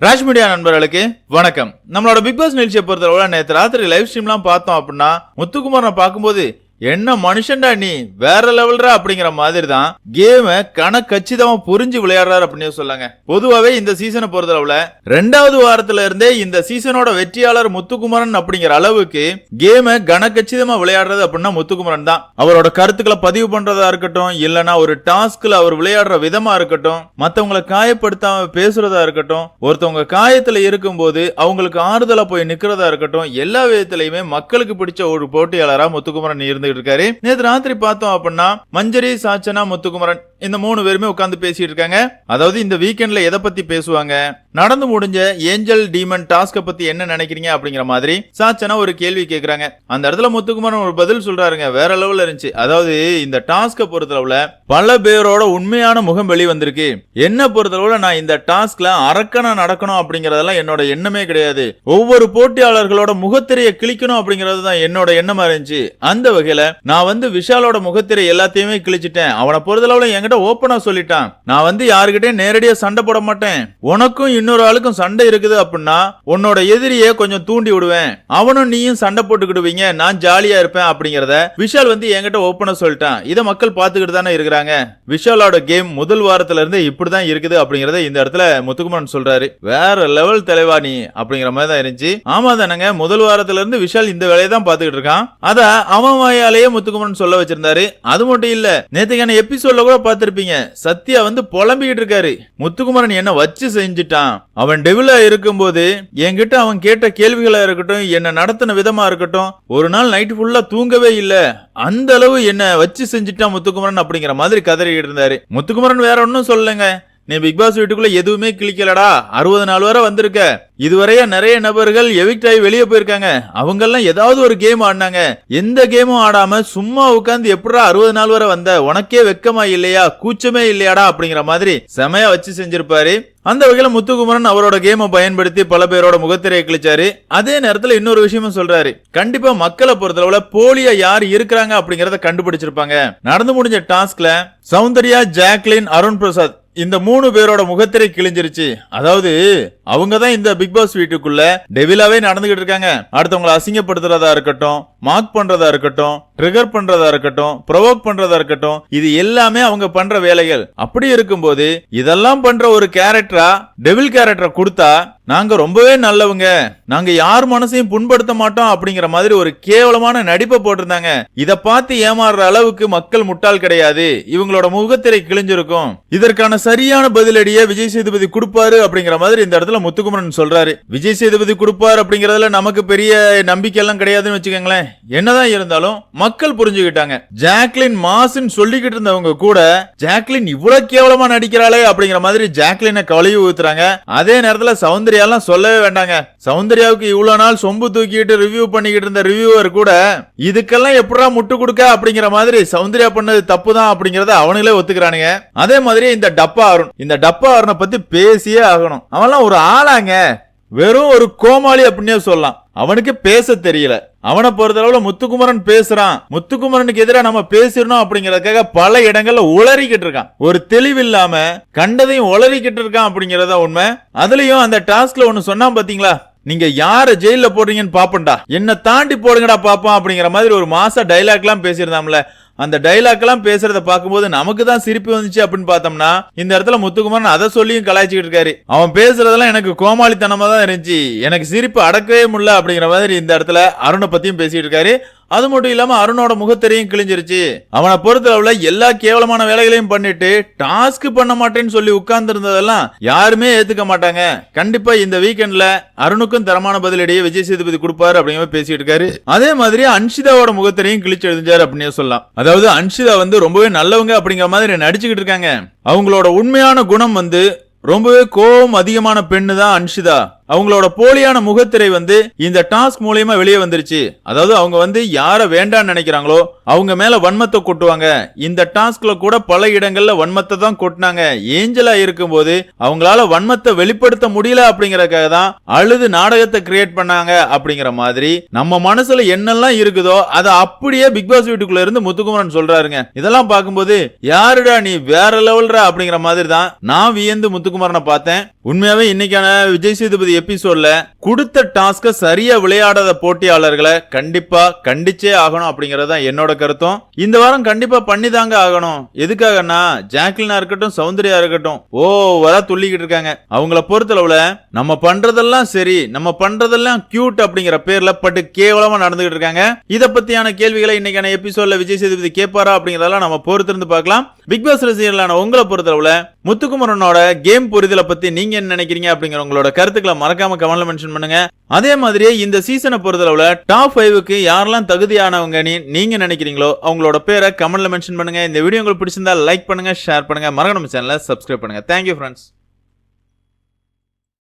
Raj media நண்பர்களுக்கு வணக்கம். நம்மளோட பிக் பாஸ் நிகழ்ச்சியை பொறுத்தளவுல நேற்று ராத்திரி லைவ் ஸ்ட்ரீம்லாம் பார்த்தோம் அப்படின்னா முத்துக்குமாரனை பார்க்கும்போது என்ன மனுஷன்டா நீ? வேற லெவல்ரா அப்படிங்கிற மாதிரி தான் கேம கணக்கச்சிதமா புரிஞ்சு விளையாடுறாரு அப்படின்னு சொல்லாங்க. பொதுவாவே இந்த சீசனை பொறுத்தளவுல ரெண்டாவது வாரத்துல இருந்தே இந்த சீசனோட வெற்றியாளர் முத்துக்குமரன் அப்படிங்கிற அளவுக்கு கேம கச்சிதமா விளையாடுறது அப்படின்னா முத்துக்குமரன் தான். அவரோட கருத்துக்களை பதிவு பண்றதா இருக்கட்டும் இல்லனா ஒரு டாஸ்க்ல அவர் விளையாடுற விதமா இருக்கட்டும் மத்தவங்களை காயப்படுத்தாம பேசுறதா இருக்கட்டும் ஒருத்தவங்க காயத்துல இருக்கும்போது அவங்களுக்கு ஆறுதலா போய் நிக்கிறதா இருக்கட்டும் எல்லா விதத்திலயுமே மக்களுக்கு பிடிச்ச ஒரு போட்டியாளரா முத்துக்குமரன் இருந்துகிட்டு இருக்காரு. நேற்று ராத்திரி பார்த்தோம் அப்படின்னா மஞ்சரி சாச்சனா முத்துக்குமரன் இந்த மூணு பேருமே உட்கார்ந்து பேசிட்டு இருக்காங்க. அதாவது இந்த வீக்கெண்ட்ல எதை பத்தி பேசுவாங்க? நடந்து முடிஞ்ச ஏஞ்சல் டீமன் டாஸ்கை பத்தி என்ன நினைக்கிறீங்க அப்படிங்கிற மாதிரி சாச்சனா ஒரு கேள்வி கேக்குறாங்க. அந்த இடத்துல முத்துக்குமரன் ஒரு பதில் சொல்றாருங்க. வேற லெவல்ல இருந்துச்சு. அதாவது இந்த டாஸ்கை பொறுத்தளவுல பல பேரோட உண்மையான முகம் வெளி வந்திருக்கு என்ன பொறுத்தளவுல நான் இந்த டாஸ்க்ல அரக்கனா நடக்கணும் அப்படிங்கறதெல்லாம் என்னோட எண்ணமே கிடையாது. ஒவ்வொரு போட்டியாளர்களோட முகத்திரையை கிழிக்கணும் அப்படிங்கறது தான் என்னோட எண்ணமா இருந்துச்சு. அந்த வகையில நான் வந்து விஷாலோட முகத்திரை எல்லாத்தையுமே கிழிச்சிட்டேன். அவனை பொறுத்தளவுல என்கிட்ட ஓப்பனா சொல்லிட்டான். நான் வந்து யாருக்கிட்டயும் நேரடியா சண்டை போட மாட்டேன். உனக்கும் இன்னொரு ஆளுக்கும் சண்டை இருக்குது அப்படின்னா உன்னோட எதிரியை கொஞ்சம் தூண்டி விடுவேன். அவனும் நீயும் சண்டை போட்டுக்கிடுவீங்க நான் ஜாலியா இருப்பேன் அப்படிங்கறத விஷால் வந்து என்கிட்ட ஓப்பனா சொல்லிட்டான். இதை மக்கள் பாத்துக்கிட்டு தானே இருக்கிறாங்க. விஷாலோட கேம் முதல் வாரத்துல இருந்து இப்படிதான் இருக்குது அப்படிங்கறத இந்த இடத்துல முத்துக்குமரன் சொல்றாரு. வேற லெவல் தலைவா நீ அப்படிங்கிற மாதிரி தான் இருந்துச்சு. ஆமா தானங்க முதல் வாரத்துல இருந்து விஷால் இந்த வேலையை தான் பாத்துக்கிட்டு இருக்கான். அத அவன் வாயாலேயே முத்துக்குமரன் சொல்ல வச்சிருந்தாரு. அது மட்டும் இல்ல நேத்துக்கான எபிசோட்ல கூட பாத்திருப்பீங்க சத்யா வந்து புலம்பிக்கிட்டு இருக்காரு. முத்துக்குமரன் என்ன வச்சு செஞ்சுட்டான். அவன் டெவிலா இருக்கும்போது என்கிட்ட அவன் கேட்ட கேள்விகளா இருக்கட்டும் என்ன நடத்தின விதமா இருக்கட்டும் ஒரு நாள் நைட் ஃபுல்லா தூங்கவே இல்ல. அந்த அளவு என்ன வச்சு செஞ்சுட்டான் முத்துக்குமரன் அப்படிங்கிற மாதிரி கதறிக்கிட்டு இருந்தாரு. முத்துக்குமரன் வேற ஒன்னும் சொல்லலைங்க. நீ பிக் பாஸ் வீட்டுக்குள்ள எதுவுமே கிளிக்கலடா அறுபது நாள் வரை வந்திருக்க. இதுவரைய நிறைய நபர்கள் எவிக்ட் ஆகி வெளியே போயிருக்காங்க. அவங்க எல்லாம் ஏதாவது ஒரு கேம் ஆடினாங்க. எந்த கேமும் ஆடாம சும்மா உட்காந்து எப்படா அறுபது நாள் வரை வந்த? உனக்கே வெக்கமா இல்லையா? கூச்சமே இல்லையாடா அப்படிங்கிற மாதிரி செமையா வச்சு செஞ்சிருப்பாரு. அந்த வகையில முத்துக்குமரன் அவரோட கேமை பயன்படுத்தி பல பேரோட முகத்திரையை கிழிச்சாரு. அதே நேரத்துல இன்னொரு விஷயமும் சொல்றாரு. கண்டிப்பா மக்களை பொறுத்தளவுல போலியா யார் இருக்கிறாங்க அப்படிங்கறத கண்டுபிடிச்சிருப்பாங்க. நடந்து முடிஞ்ச டாஸ்க்ல சௌந்தர்யா ஜாக்லின் அருண் பிரசாத் இந்த மூணு பேரோட முகத்திரை கிழிஞ்சிருச்சு. அதாவது அவங்க தான் இந்த பிக் பாஸ் வீட்டுக்குள்ள டெவிலாவே நடந்துகிட்டு இருக்காங்க. அடுத்தவங்களை அசிங்கப்படுத்துறதா இருக்கட்டும் மார்க் பண்றதா இருக்கட்டும் ட்ரிகர் பண்றதா இருக்கட்டும் ப்ரொவோக் பண்றதா இருக்கட்டும் இது எல்லாமே அவங்க பண்ற வேலைகள். அப்படி இருக்கும்போது இதெல்லாம் பண்ற ஒரு கேரக்டரா டெவில் கேரக்டரை கொடுத்தா நாங்க ரொம்பவே நல்லவங்க. நாங்க யார் மனசையும் புண்படுத்த மாட்டோம் அப்படிங்கிற மாதிரி ஒரு கேவலமான நடிப்பை போட்டிருந்தாங்க. இத பார்த்து ஏமாறுற அளவுக்கு மக்கள் முட்டாள் கிடையாது. இவங்களோட முகத்திரை கிழிஞ்சிருக்கும். இதற்கான சரியான பதிலடியை விஜய் சேதுபதி கொடுப்பாரு அப்படிங்கிற மாதிரி இந்த இடத்துல முத்துக்குமரன் சொல்றாரு. விஜய் சேதுபதி கொடுப்பாரு அப்படிங்கறதுல நமக்கு பெரிய நம்பிக்கை எல்லாம் கிடையாதுன்னு வச்சுக்கோங்களேன். என்னதான் இருந்தாலும் மக்கள் புரிஞ்சுக்கிட்டாங்க. ஜாக்லின் மாசுன்னு சொல்லிக்கிட்டு இருந்தவங்க கூட ஜாக்லின் இவ்வளவு கேவலமா நடிக்கிறாளே அப்படிங்கிற மாதிரி ஜாக்லினை கழுவி ஊத்துறாங்க. அதே நேரத்துல சௌந்தர்யாலாம் சொல்லவே வேண்டாங்க. சௌந்தர்யாவுக்கு இவ்வளவு நாள் சொம்பு தூக்கிட்டு ரிவ்யூ பண்ணிக்கிட்டு இருந்த ரிவ்யூவர் கூட இதுக்கெல்லாம் எப்படா முட்டு கொடுக்க அப்படிங்கிற மாதிரி சௌந்தர்யா பண்ணது தப்பு தான் அப்படிங்கறத அவனுங்களே ஒத்துக்கிறானுங்க. அதே மாதிரி இந்த டப்பா அருண். இந்த டப்பா அருணை பத்தி பேசியே ஆகணும். அவன்லாம் ஒரு ஆளாங்க. வெறும் ஒரு கோமாளி அப்படின்னே சொல்லலாம். அவனுக்கு பேச தெரியல. அவனை பொறுத்தளவுல முத்துக்குமரன் பேசுறான். முத்துக்குமரனுக்கு எதிராக நம்ம பேசிடணும் அப்படிங்கறதுக்காக பல இடங்கள்ல உளறிக்கிட்டு இருக்கான். ஒரு தெளிவு இல்லாம கண்டதையும் உளறிக்கிட்டு இருக்கான் அப்படிங்கறத உண்மை. அதுலயும் அந்த டாஸ்க்ல ஒண்ணு சொன்னா பாத்தீங்களா? நீங்க யார ஜெயில போடுறீங்கன்னு பாப்பண்டா என்ன தாண்டி போடுங்கடா பாப்போம் அப்படிங்கிற மாதிரி ஒரு மாச டைலாக் எல்லாம் பேசியிருந்தாம்ல. அந்த டைலாக் எல்லாம் பேசுறத பார்க்கும்போது நமக்கு தான் சிரிப்பு வந்துச்சு அப்படின்னு பார்த்தோம்னா இந்த இடத்துல முத்துக்குமாரன் அதை சொல்லியும் கலாய்ச்சிக்கிட்டு இருக்காரு. அவன் பேசுறதெல்லாம் எனக்கு கோமாளித்தனமா தான் இருந்துச்சு. எனக்கு சிரிப்பு அடக்கவே முடியல அப்படிங்கிற மாதிரி இந்த இடத்துல அருணை பத்தியும் பேசிட்டு இருக்காரு. அது மட்டும் இல்லாம அருணோட முகத்திரையும் கிழிஞ்சிருச்சு. அவனை பொறுத்தளவுல எல்லா கேவலமான வேலைகளையும் பண்ணிட்டு டாஸ்க் பண்ண மாட்டேன்னு சொல்லி உட்கார்ந்து இருந்ததெல்லாம் யாருமே ஏத்துக்க மாட்டாங்க. கண்டிப்பா இந்த வீக்கெண்ட்ல அருணுக்கும் தரமான பதிலடியை விஜய் சேதுபதி கொடுப்பாரு அப்படிங்கிற பேசிட்டு இருக்காரு. அதே மாதிரி அன்ஷிதாவோட முகத்திரையும் கிழிச்சு எழுதிஞ்சாரு அப்படின்னு சொல்லலாம். அதாவது அன்ஷிதா வந்து ரொம்பவே நல்லவங்க அப்படிங்கிற மாதிரி நடிச்சுக்கிட்டு இருக்காங்க. அவங்களோட உண்மையான குணம் வந்து ரொம்பவே கோபம் அதிகமான பெண்ணு தான் அன்ஷிதா. அவங்களோட போலியான முகத்திரை வந்து இந்த டாஸ்க் மூலியமா வெளியே வந்துருச்சு. அதாவது அவங்க வந்து யார வேண்டாம்னு நினைக்கிறாங்களோ அவங்க மேல வன்மத்தை கொட்டுவாங்க. இந்த டாஸ்க்ல கூட பல இடங்கள்ல வன்மத்தை தான் கொட்டினாங்க. ஏஞ்சலா இருக்கும்போது அவங்களால வன்மத்தை வெளிப்படுத்த முடியல அப்படிங்கறதுக்காக தான் அழுது நாடகத்தை கிரியேட் பண்ணாங்க அப்படிங்கிற மாதிரி நம்ம மனசுல என்னெல்லாம் இருக்குதோ அதை அப்படியே பிக் பாஸ் வீட்டுக்குள்ள இருந்து முத்துக்குமரன் சொல்றாருங்க. இதெல்லாம் பார்க்கும்போது யாருடா நீ வேற லெவல்ரா அப்படிங்கிற மாதிரி தான் நான் வியந்து முத்துக்குமரனை பார்த்தேன். உண்மையாவே இன்னைக்கான விஜய் சேதுபதி எபிசோட்ல கொடுத்த டாஸ்க சரியா விளையாடாத போட்டியாளர்களை கண்டிப்பா கண்டிச்சே ஆகணும் அப்படிங்கறது தான் என்னோட கருத்தும். இந்த வாரம் கண்டிப்பா பண்ணி தாங்க ஆகணும். எதுக்காகன்னா ஜாக்லினா இருக்கட்டும் சௌந்தர்யா இருக்கட்டும் ஓவரா துள்ளிக்கிட்டு இருக்காங்க. அவங்கள பொறுத்தளவுல நம்ம பண்றதெல்லாம் சரி நம்ம பண்றதெல்லாம் கியூட் அப்படிங்கிற பேர்ல பட்டு கேவலமா நடந்துகிட்டு இருக்காங்க. இத பத்தியான கேள்விகளை இன்னைக்கான எபிசோட்ல விஜய் சேதுபதி கேட்பாரா அப்படிங்கறதெல்லாம் நம்ம பொறுத்திருந்து பார்க்கலாம். பிக் பாஸ் ரசிகர்களான உங்களை பொறுத்தளவுல முத்துக்குமரனோட கேம் புரிதலை பத்தி நீங்க என்ன நினைக்கிறீங்க அப்படிங்கிற உங்களோட கருத்துக்களை மறக்காம கமெண்ட்ல மென்ஷன் பண்ணுங்க. அதே மாதிரியே இந்த சீசனை பொறுத்தளவுல டாப் ஃபைவுக்கு யாரெல்லாம் தகுதியானவங்க நீங்க நினைக்கிறீங்களோ அவங்களோட பேரை கமெண்ட்ல மென்ஷன் பண்ணுங்க. இந்த வீடியோ உங்களுக்கு பிடிச்சிருந்தா லைக் பண்ணுங்க ஷேர் பண்ணுங்க. மறக்காம சேனலை சப்ஸ்கிரைப் பண்ணுங்க. Thank you friends